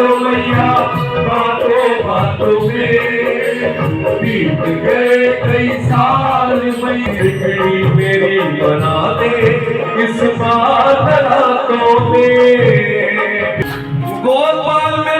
साल मैया बातों बातों में बीत गए कई साल मैया मेरी बना दे इस बात रातों में गोपाल में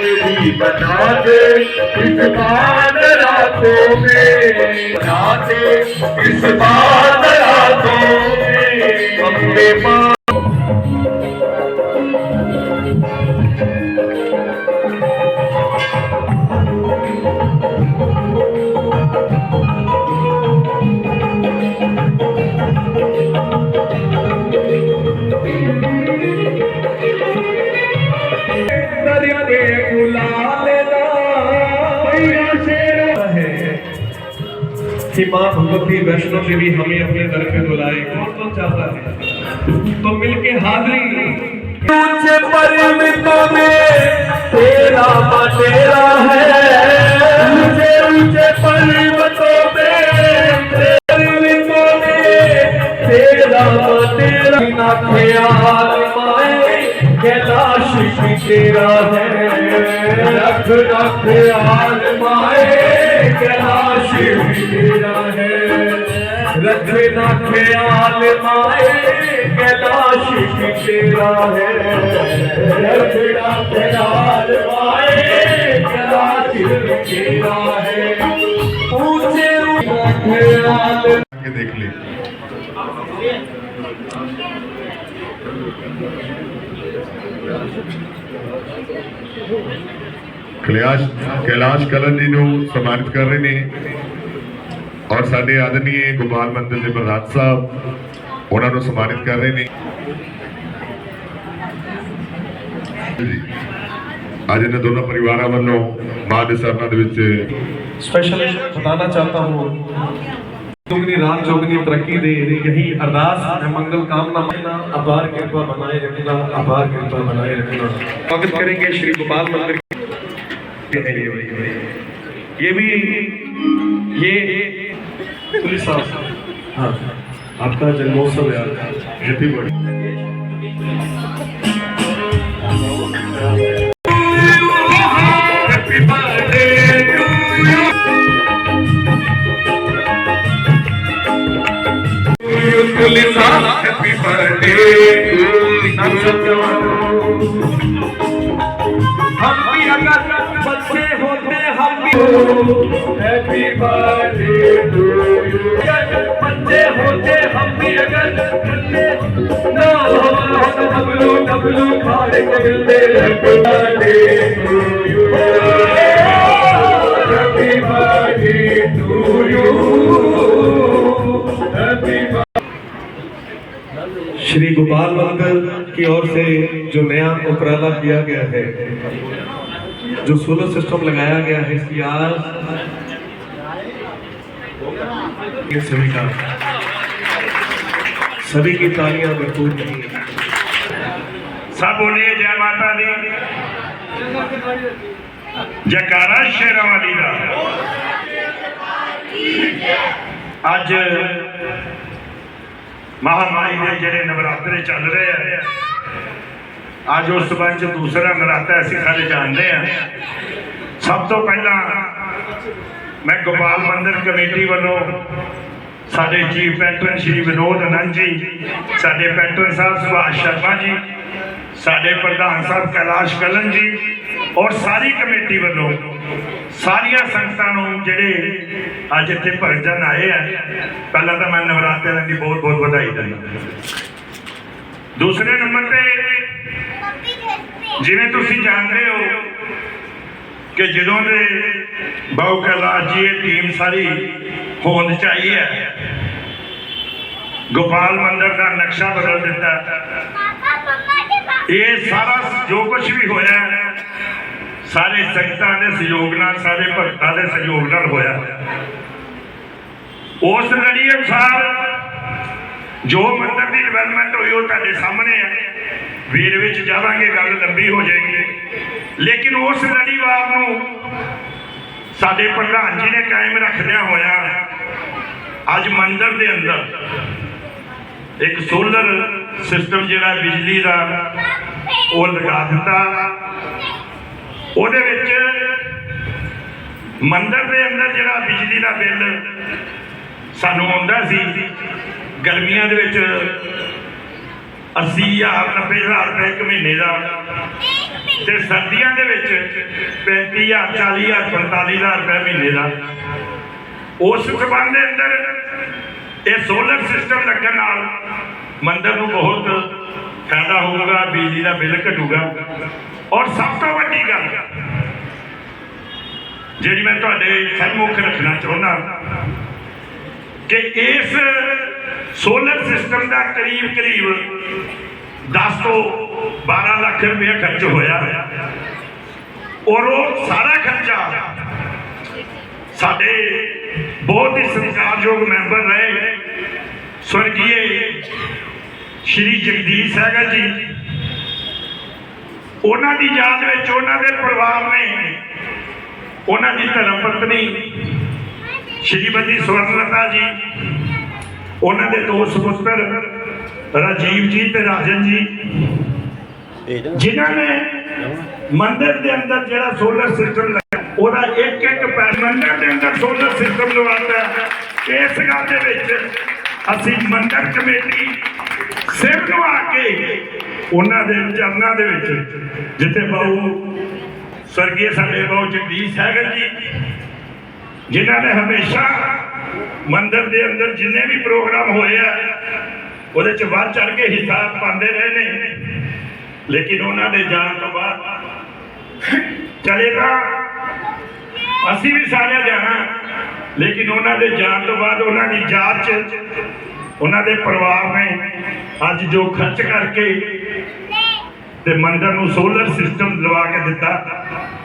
میری بنا دے اس بات راتوں میں۔ بنا دے اس بات راتوں میں۔ اپنے ماں کہ ماں بھگوتی ویشنو دیوی ہمیں اپنے در پہ بلائے۔ کون کون چاہتا ہے؟ تو مل کے حاضری۔ تجھے پرمتوں میں تیرا بٹیرا ہے۔ مجھے مجھے پرمتوں میں پرمتوں میں تیرا بٹیرا نہ خیال مائے کیلاش بھی تیرا ہے۔ رکھ رکھ خیال مائے تلاش تیرا ہے رکھنا خیال مائے کلاش تیرا ہے رکھنا خیال مائے کلاش تیرا ہے پوچھے خیال کے دیکھ لیں Thank you. ਕੈਲਾਸ਼ ਕੈਲਾਸ਼ ਕਲਨ ਜੀ ਨੂੰ ਸਨਮਾਨਿਤ ਕਰ ਰਹੇ ਨੇ ਔਰ ਸਾਡੇ ਆਦਰਨੀਏ ਗੋਪਾਲ ਮੰਦਿਰ ਦੇ ਪ੍ਰਧਾਨ ਸਾਹਿਬ ਉਹਨਾਂ ਨੂੰ ਸਨਮਾਨਿਤ ਕਰ ਰਹੇ ਨੇ ਜੀ ਅੱਜ ਇਹਨਾਂ ਦੋਨਾਂ ਪਰਿਵਾਰਾਂ ਵੱਲੋਂ ਮਾਂ ਦੇ ਸਰਨਾਂ ਦੇ ਵਿੱਚ स्पेशली बताना चाहता हूँ जोगनी राम जोगनी तरक्की दे यही अरदास है मंगल कामना मना आभार कृपा बनाए रखना आभार कृपा बनाए रखना स्वागत करेंगे श्री गोपाल मंदिर के ये भी ये पुलिस साहब हाँ आपका जन्मोत्सव है आज happy birthday happy birthday to you بندے ہوتے ہم بھی اگر نہ ڈبلو ڈبلو ملتے happy birthday to you happy birthday to you Shri Gopal Mangal کی اور سے جو نیا اپرالہ کیا گیا ہے۔ جو سولر سسٹم لگایا گیا ہے اس کی آج سبھی کا سبھی کی تالیاں بھرپور نہیں سب بولیے جے ماتا دی۔ جکارا شیروالی دا۔ اج مہاماری دے جڑے نوراترے چل رہے ہیں۔ ਅੱਜ ਉਸ ਸਬੰਧ ਚ ਦੂਸਰਾ ਨਰਾਤਾ ਅਸੀਂ ਸਾਰੇ ਜਾਣਦੇ ਆ ਸਭ ਤੋਂ ਪਹਿਲਾਂ ਮੈਂ ਗੋਪਾਲ ਮੰਦਰ ਕਮੇਟੀ ਵੱਲੋਂ ਸਾਡੇ ਚੀਫ ਪੈਟਰਨ ਸ਼੍ਰੀ ਵਿਨੋਦ ਅਨੰਦ ਜੀ, ਸਾਡੇ ਪੈਟਰਨ ਸਾਹਿਬ ਸੁਭਾਸ਼ ਸ਼ਰਮਾ ਜੀ, ਸਾਡੇ ਪ੍ਰਧਾਨ ਸਾਹਿਬ ਕੈਲਾਸ਼ ਕਲਨ ਜੀ ਔਰ ਸਾਰੀ ਕਮੇਟੀ ਵੱਲੋਂ ਸਾਰੀਆਂ ਸੰਗਤਾਂ ਨੂੰ ਜਿਹੜੇ ਅੱਜ ਇੱਥੇ ਭਗਜਨ ਆਏ ਆ, ਪਹਿਲਾਂ ਤਾਂ ਮੈਂ ਨਵਰਾਤਰਿਆਂ ਦੀ ਬਹੁਤ ਬਹੁਤ ਵਧਾਈ ਦਿੰਦਾ। ਦੂਸਰੇ ਨੰਬਰ ਤੇ ਜਿਵੇਂ ਤੁਸੀਂ ਜਾਣਦੇ ਹੋ ਕਿ ਜਦੋਂ ਦੇ ਬਾਉ ਕੈਲਾਸ਼ ਜੀ ਇਹ ਟੀਮ ਸਾਰੀ ਹੋਂਦ ਚ ਹੈ ਗੋਪਾਲ ਮੰਦਰ ਦਾ ਨਕਸ਼ਾ ਬਦਲ ਦਿੱਤਾ। ਇਹ ਸਾਰਾ ਜੋ ਕੁਝ ਵੀ ਹੋਇਆ ਹੈ, ਸਾਰੇ ਸੰਗਤਾਂ ਦੇ ਸਹਿਯੋਗ ਨਾਲ ਸਾਰੇ ਭਗਤਾਂ ਦੇ ਸਹਿਯੋਗ ਨਾਲ ਹੋਇਆ। ਉਸ ਲੜੀ ਅਨੁਸਾਰ ਜੋ ਮੰਦਰ ਦੀ ਡਿਵੈਲਪਮੈਂਟ ਹੋਈ ਉਹ ਤੁਹਾਡੇ ਸਾਹਮਣੇ ਹੈ। ਵੇਰ ਵਿੱਚ ਜਾਵਾਂਗੇ, ਗੱਲ ਲੰਬੀ ਹੋ ਜਾਏਗੀ। ਲੇਕਿਨ ਉਸ ਲੜੀਵਾਰ ਨੂੰ ਸਾਡੇ ਪ੍ਰਧਾਨ ਜੀ ਨੇ ਕਾਇਮ ਰੱਖਦਿਆਂ ਹੋਇਆ ਅੱਜ ਮੰਦਰ ਦੇ ਅੰਦਰ ਇੱਕ ਸੋਲਰ ਸਿਸਟਮ ਜਿਹੜਾ ਬਿਜਲੀ ਦਾ, ਉਹ ਲਗਾ ਦਿੱਤਾ। ਉਹਦੇ ਵਿੱਚ ਮੰਦਰ ਦੇ ਅੰਦਰ ਜਿਹੜਾ ਬਿਜਲੀ ਦਾ ਬਿੱਲ ਸਾਨੂੰ ਆਉਂਦਾ ਸੀ, ਗਰਮੀਆਂ ਦੇ ਵਿੱਚ 80000 90000 ਰੁਪਏ ਇੱਕ ਮਹੀਨੇ ਦਾ। ਤੇ ਸਰਦੀਆਂ ਦੇ ਵਿੱਚ 35000 40000 45000 ਰੁਪਏ ਮਹੀਨੇ ਦਾ। ਉਸ ਸਬੰਧ ਦੇ ਅੰਦਰ। ਇਹ ਸੋਲਰ ਸਿਸਟਮ ਲੱਗਣ ਨਾਲ ਮੰਦਰ ਨੂੰ ਬਹੁਤ ਫਾਇਦਾ ਹੋਊਗਾ, ਬਿਜਲੀ ਦਾ ਬਿੱਲ ਘਟੂਗਾ। ਔਰ ਸਭ ਤੋਂ ਵੱਡੀ ਗੱਲ, ਜਿਹੜੀ ਮੈਂ ਤੁਹਾਡੇ ਸਨਮੁਖ ਰੱਖਣਾ ਚਾਹੁੰਦਾ, ਕਿ ਇਸ ਸੋਲਰ ਸਿਸਟਮ ਦਾ ਕਰੀਬ ਕਰੀਬ 10 ਤੋਂ 12 ਲੱਖ ਰੁਪਏ ਖਰਚ ਹੋਇਆ। ਔਰ ਉਹ ਸਾਰਾ ਖਰਚਾ ਸਾਡੇ ਬਹੁਤ ਹੀ ਸਤਿਕਾਰਯੋਗ ਮੈਂਬਰ ਰਹੇ। ਸਵਰਗੀਏ ਸ਼੍ਰੀ ਜਗਦੀਸ਼ ਸਹਿਗਲ ਜੀ, ਉਹਨਾਂ ਦੀ ਯਾਦ ਵਿੱਚ ਉਹਨਾਂ ਦੇ ਪਰਿਵਾਰ ਨੇ ਉਹਨਾਂ ਦੀ ਧਰਮ ਪਤਨੀ ਸ਼੍ਰੀਮਤੀ ਸਵਰਨਲਤਾ ਜੀ ਉਹਨਾਂ ਦੇ ਦੋ ਸੁਪੁੱਤਰ, ਰਾਜੀਵ ਜੀ ਤੇ ਰਾਜਨ ਜੀ। ਜਿਨ੍ਹਾਂ ਨੇ ਮੰਦਿਰ ਦੇ ਅੰਦਰ ਜਿਹੜਾ ਸੋਲਰ ਸਿਸਟਮ ਲੱਗਾ ਉਹਦਾ ਇੱਕ ਇੱਕ ਪੈ ਮੰਦਿਰ ਦੇ ਅੰਦਰ ਸੋਲਰ ਸਿਸਟਮ ਲਵਾਤਾ ਇਸ ਗੱਲ ਦੇ ਵਿੱਚ ਅਸੀਂ ਮੰਦਿਰ ਕਮੇਟੀ ਸਿਰ ਨੂੰ ਆ ਕੇ ਉਹਨਾਂ ਦੇ ਚਰਨਾਂ ਦੇ ਵਿੱਚ, ਜਿੱਥੇ ਬਾਊ ਸਵਰਗੀ ਸਾਡੇ ਬਾਊ ਜਗਦੀਸ਼ ਸਹਿਗਲ ਜੀ ਜਿਨ੍ਹਾਂ ਨੇ ਹਮੇਸ਼ਾ ਮੰਦਰ ਦੇ ਅੰਦਰ ਜਿੰਨੇ ਵੀ ਪ੍ਰੋਗਰਾਮ ਹੋਏ ਆ, ਉਹਦੇ ਚ ਵੱਧ ਚੜ ਕੇ ਹਿੱਸਾ ਪਾਉਂਦੇ ਰਹੇ ਨੇ। ਲੇਕਿਨ ਉਹਨਾਂ ਦੇ ਜਾਣ ਤੋਂ ਬਾਅਦ ਚਲੇ ਤਾਂ ਅਸੀਂ ਵੀ ਸਾਰੇ ਜਾਣਾ, ਲੇਕਿਨ ਉਹਨਾਂ ਦੇ ਜਾਣ ਤੋਂ ਬਾਅਦ ਉਹਨਾਂ ਦੀ ਯਾਦ ਚ ਉਹਨਾਂ ਦੇ ਪਰਿਵਾਰ ਨੇ ਅੱਜ ਜੋ ਖਰਚ ਕਰਕੇ ਤੇ ਮੰਦਰ ਨੂੰ ਸੋਲਰ ਸਿਸਟਮ ਲਵਾ ਕੇ ਦਿੱਤਾ।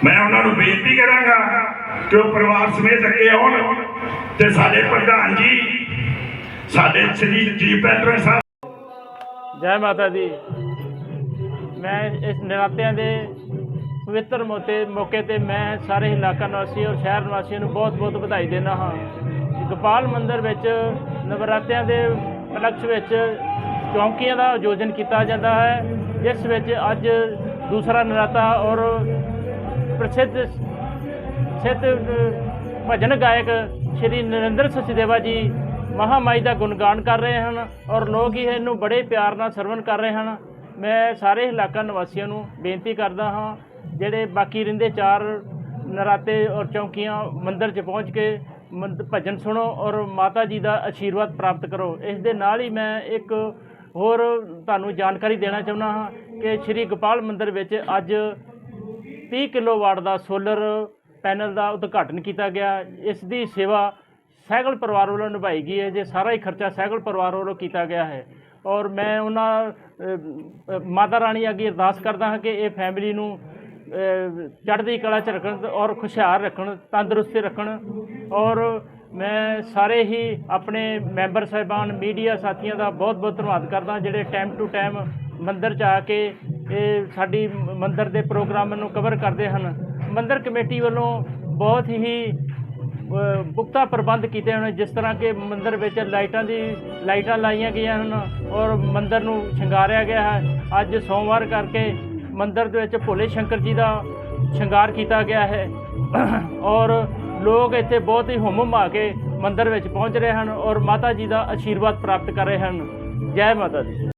ਮੈਂ ਉਹਨਾਂ ਨੂੰ ਬੇਨਤੀ ਕਰਾਂਗਾ ਕਿ ਉਹ ਪਰਿਵਾਰ ਸਮੇਤ ਅੱਗੇ ਆਉਣ ਤੇ ਸਾਡੇ ਪ੍ਰਧਾਨ ਜੀ, ਸਾਡੇ ਸ੍ਰੀ ਜੀ ਪੈਟਰਨ ਸਾਹਿਬ। ਜੈ ਮਾਤਾ ਦੀ। ਮੈਂ ਇਸ ਨਰਾਤਿਆਂ ਦੇ ਪਵਿੱਤਰ ਮੌਕੇ ਮੌਕੇ ਤੇ ਮੈਂ ਸਾਰੇ ਇਲਾਕਾ ਨਿਵਾਸੀ ਔਰ ਸ਼ਹਿਰ ਨਿਵਾਸੀਆਂ ਨੂੰ ਬਹੁਤ-ਬਹੁਤ ਵਧਾਈ ਦਿੰਦਾ ਹਾਂ। ਗੋਪਾਲ ਮੰਦਿਰ ਵਿੱਚ ਨਵਰਾਤਿਆਂ ਦੇ ਉਪਲਕਸ਼ ਵਿੱਚ ਚੌਂਕੀਆਂ ਦਾ ਆਯੋਜਨ ਕੀਤਾ ਜਾਂਦਾ ਹੈ। ਜਿਸ ਵਿੱਚ ਅੱਜ ਦੂਸਰਾ ਨਰਾਤਾ ਔਰ ਪ੍ਰਸਿੱਧ ਸਿੱਧ ਭਜਨ ਗਾਇਕ ਸ਼੍ਰੀ ਨਰਿੰਦਰ ਸਚਦੇਵਾ ਜੀ ਮਹਾਮਾਈ ਦਾ ਗੁਣਗਾਨ ਕਰ ਰਹੇ ਹਨ ਔਰ ਲੋਕ ਹੀ ਇਹਨੂੰ ਬੜੇ ਪਿਆਰ ਨਾਲ ਸਰਵਣ ਕਰ ਰਹੇ ਹਨ। ਮੈਂ ਸਾਰੇ ਇਲਾਕਾ ਨਿਵਾਸੀਆਂ ਨੂੰ ਬੇਨਤੀ ਕਰਦਾ ਹਾਂ, ਜਿਹੜੇ ਬਾਕੀ ਰਹਿੰਦੇ ਚਾਰ ਨਰਾਤੇ ਔਰ ਚੌਂਕੀਆਂ ਮੰਦਿਰ 'ਚ ਪਹੁੰਚ ਕੇ ਮੰਦ- ਭਜਨ ਸੁਣੋ ਔਰ ਮਾਤਾ ਜੀ ਦਾ ਆਸ਼ੀਰਵਾਦ ਪ੍ਰਾਪਤ ਕਰੋ। ਇਸ ਦੇ ਨਾਲ ਹੀ ਮੈਂ ਇੱਕ ਹੋਰ ਤੁਹਾਨੂੰ ਜਾਣਕਾਰੀ ਦੇਣਾ ਚਾਹੁੰਦਾ ਹਾਂ ਕਿ ਸ਼੍ਰੀ ਗੋਪਾਲ ਮੰਦਿਰ ਵਿੱਚ ਅੱਜ 30 ਕਿਲੋਵਾਟ ਦਾ ਸੋਲਰ ਪੈਨਲ ਦਾ ਉਦਘਾਟਨ ਕੀਤਾ ਗਿਆ। ਇਸ ਦੀ ਸੇਵਾ ਸਹਿਗਲ ਪਰਿਵਾਰ ਵੱਲੋਂ ਨਿਭਾਈ ਗਈ ਹੈ, ਜੇ ਸਾਰਾ ਹੀ ਖਰਚਾ ਸਹਿਗਲ ਪਰਿਵਾਰ ਵੱਲੋਂ ਕੀਤਾ ਗਿਆ ਹੈ। ਔਰ ਮੈਂ ਉਹਨਾਂ ਮਾਤਾ ਰਾਣੀ ਅੱਗੇ ਅਰਦਾਸ ਕਰਦਾ ਹਾਂ ਕਿ ਇਹ ਫੈਮਿਲੀ ਨੂੰ ਚੜ੍ਹਦੀ ਕਲਾ ਚ ਰੱਖਣ ਔਰ ਖੁਸ਼ਹਾਲ ਰੱਖਣ, ਤੰਦਰੁਸਤ ਰੱਖਣ। ਔਰ ਮੈਂ ਸਾਰੇ ਹੀ ਆਪਣੇ ਮੈਂਬਰ ਸਾਹਿਬਾਨ, ਮੀਡੀਆ ਸਾਥੀਆਂ ਦਾ ਬਹੁਤ ਬਹੁਤ ਧੰਨਵਾਦ ਕਰਦਾ ਜਿਹੜੇ ਟਾਈਮ ਟੂ ਟਾਈਮ ਮੰਦਰ 'ਚ ਆ ਕੇ ਇਹ ਸਾਡੀ ਮੰਦਰ ਦੇ ਪ੍ਰੋਗਰਾਮ ਨੂੰ ਕਵਰ ਕਰਦੇ ਹਨ। ਮੰਦਰ ਕਮੇਟੀ ਵੱਲੋਂ ਬਹੁਤ ਹੀ ਪੁਖਤਾ ਪ੍ਰਬੰਧ ਕੀਤੇ ਹਨ ਜਿਸ ਤਰ੍ਹਾਂ ਕਿ ਮੰਦਰ ਵਿੱਚ ਲਾਈਟਾਂ ਦੀ, ਲਾਈਟਾਂ ਲਾਈਆਂ ਗਈਆਂ ਹਨ ਔਰ ਮੰਦਰ ਨੂੰ ਸ਼ਿੰਗਾਰਿਆ ਗਿਆ ਹੈ। ਅੱਜ ਸੋਮਵਾਰ ਕਰਕੇ ਮੰਦਰ ਦੇ ਵਿੱਚ ਭੋਲੇ ਸ਼ੰਕਰ ਜੀ ਦਾ ਸ਼ਿੰਗਾਰ ਕੀਤਾ ਗਿਆ ਹੈ। ਔਰ ਲੋਕ ਇੱਥੇ ਬਹੁਤ ਹੀ ਹੁਮ ਹੁਮਾ ਕੇ ਮੰਦਰ ਵਿੱਚ ਪਹੁੰਚ ਰਹੇ ਹਨ ਔਰ ਮਾਤਾ ਜੀ ਦਾ ਆਸ਼ੀਰਵਾਦ ਪ੍ਰਾਪਤ ਕਰ ਰਹੇ ਹਨ। ਜੈ ਮਾਤਾ ਦੀ।